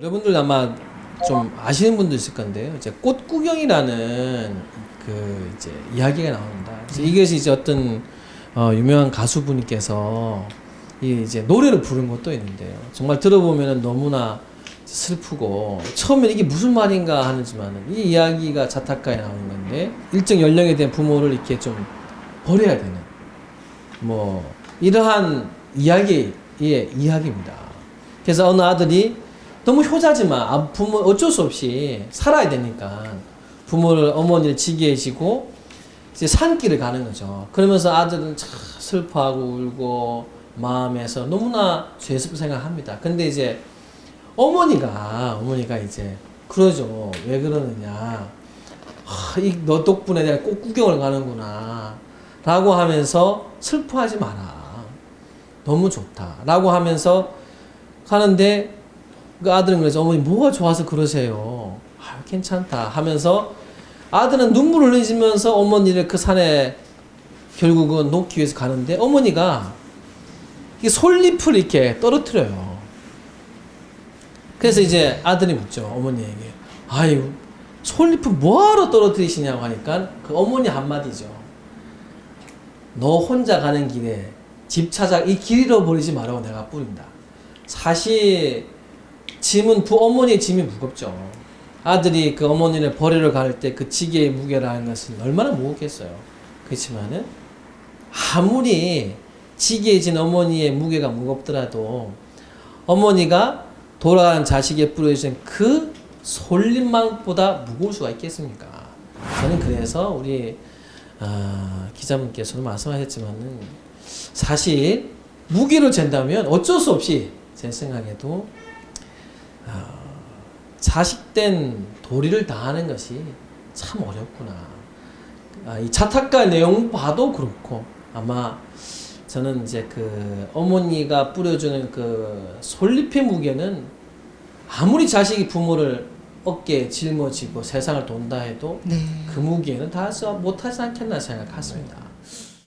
여러분들 아마 좀 아시는 분도 있을 건데요. 이제 꽃 구경이라는 그 이제 이야기가 나옵니다. 이것이 이제 어떤 어, 유명한 가수분께서 이 이제 노래를 부른 것도 있는데요. 정말 들어보면은 너무나 슬프고 처음에 이게 무슨 말인가 하는지만은 이 이야기가 자타카에 나오는 건데 일정 연령에 대한 부모를 이렇게 좀 버려야 되는 뭐 이러한 이야기의 이야기입니다. 그래서 어느 아들이 너무 효자지만 아, 부모 어쩔 수 없이 살아야 되니까 부모를 어머니를 지게 해지고 이제 산길을 가는 거죠. 그러면서 아들은 참 슬퍼하고 울고 마음에서 너무나 죄스럽게 생각합니다. 근데 이제 어머니가 어머니가 이제 그러죠. 왜 그러느냐? 이너 덕분에 내가 꼭 구경을 가는구나. 라고 하면서 슬퍼하지 마라. 너무 좋다. 라고 하면서 가는데 그 아들은 그래서 어머니 뭐가 좋아서 그러세요. 아, 괜찮다 하면서 아들은 눈물을 흘리면서 어머니를 그 산에 결국은 놓기 위해서 가는데 어머니가 이 솔잎을 이렇게 떨어뜨려요. 그래서 이제 아들이 묻죠 어머니에게 아유 솔잎을 뭐하러 떨어뜨리시냐고 하니까 그 어머니 한마디죠 너 혼자 가는 길에 집 찾아 이 길 잃어버리지 말라고 내가 뿌린다 사실 짐은 부 어머니의 짐이 무겁죠 아들이 그 어머니를 버리러 갈 때 그 지게의 무게라는 것은 얼마나 무겁겠어요 그렇지만은 아무리 지게에 진 어머니의 무게가 무겁더라도 어머니가 돌아간 자식에 뿌려진 그 솔잎만보다 무거울 수가 있겠습니까? 저는 그래서 우리 아, 기자분께서도 말씀하셨지만은 사실 무게로 잰다면 어쩔 수 없이 제 생각에도 아, 자식된 도리를 다하는 것이 참 어렵구나. 아, 이 자탁가 내용 봐도 그렇고 아마 저는 이제 그 어머니가 뿌려주는 그 솔잎의 무게는 아무리 자식이 부모를 어깨에 짊어지고 세상을 돈다 해도 네. 그 무게는 다 못하지 않겠나 생각했습니다.